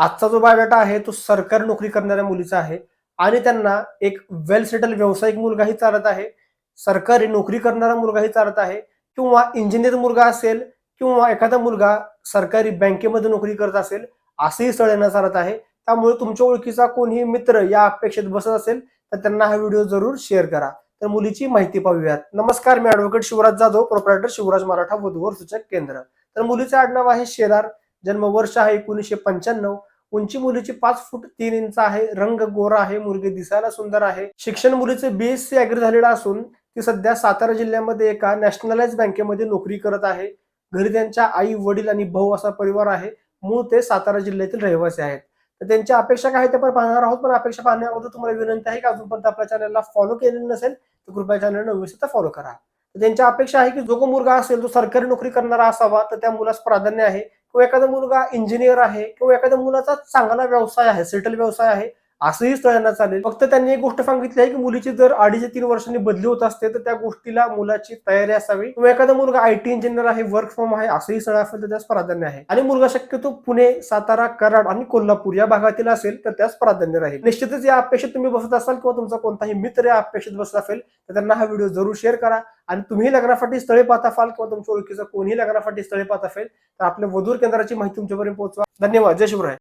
आजचा जो बायोडाटा आहे तो सरकारी नोकरी करणाऱ्या मुलीचा आहे. आणि त्यांना एक वेल सेटल व्यावसायिक मुलगाही चालत आहे. सरकारी नोकरी करणारा मुलगाही चालत आहे. किंवा इंजिनियर मुलगा असेल किंवा एखादा मुलगा सरकारी बँकेमध्ये नोकरी करत असेल असंही स्थळ यांना चालत आहे. त्यामुळे तुमच्या ओळखीचा कोणीही मित्र या अपेक्षेत बसत असेल तर त्यांना हा व्हिडिओ जरूर शेअर करा. तर मुलीची माहिती पाहूयात. नमस्कार मी ऍडव्होकेट शिवराज जाधव प्रोप्रायटर शिवराज मराठा वधूवर सूचक केंद्र. तर मुलीचे आडनाव आहे शेलार जन्म वर्ष आहे एकोणीसशे पंच्याण्णव. उंची मुलीची पाच फूट तीन इंच आहे रंग गोरा आहे मुलगी दिसायला सुंदर आहे. शिक्षण मुलीचे बीएससी अग्री झालेलं असून ती सध्या सातारा जिल्ह्यामध्ये एका नॅशनलाइज बँकेमध्ये नोकरी करत आहे. घरी त्यांच्या आई वडील आणि भाऊ असा परिवार आहे. मूळ ते सातारा जिल्ह्यातील रहिवासी आहेत. तर त्यांच्या अपेक्षा काय आहेत ते पण पाहणार आहोत. पण अपेक्षा पाहण्याबद्दल तुम्हाला विनंती आहे की अजूनपर्यंत आपल्या चॅनलला फॉलो केलेलं नसेल तर कृपया चॅनलला व्यवस्थित फॉलो करा. त्यांच्या अपेक्षा आहे की जो मुलगा असेल तो सरकारी नोकरी करणारा असावा तर त्या मुलास प्राधान्य आहे. किंवा एखादा मुलगा इंजिनियर आहे किंवा एखाद्या मुलाचा चांगला व्यवसाय आहे सेटल व्यवसाय आहे असंही स्थळांना चालेल. फक्त त्यांनी एक गोष्ट सांगितली आहे की मुलीची जर अडीच ते तीन वर्षांनी बदली होत असते तर त्या गोष्टीला मुलाची तयारी असावी. किंवा एखादा मुलगा आयटी इंजिनियर आहे वर्क फ्रॉम आहे असंही स्थळ असेल तर त्यास प्राधान्य आहे. आणि मुलगा शक्यतो पुणे सातारा कराड आणि कोल्हापूर या भागातील असेल तर त्यास प्राधान्य राहील. निश्चितच या अपेक्षेत तुम्ही बसत असाल किंवा तुमचा कोणताही मित्र या अपेक्षेत बसत असेल तर त्यांना हा व्हिडिओ जरूर शेअर करा. आणि तुम्ही लग्नासाठी स्थळे पाहत असाल किंवा तुमच्या ओळखीचं कोणीही लग्नासाठी स्थळे पाहत असेल तर आपल्या वधूर केंद्राची माहिती तुमच्यापर्यंत पोहोचवा. धन्यवाद. जय शिवराय.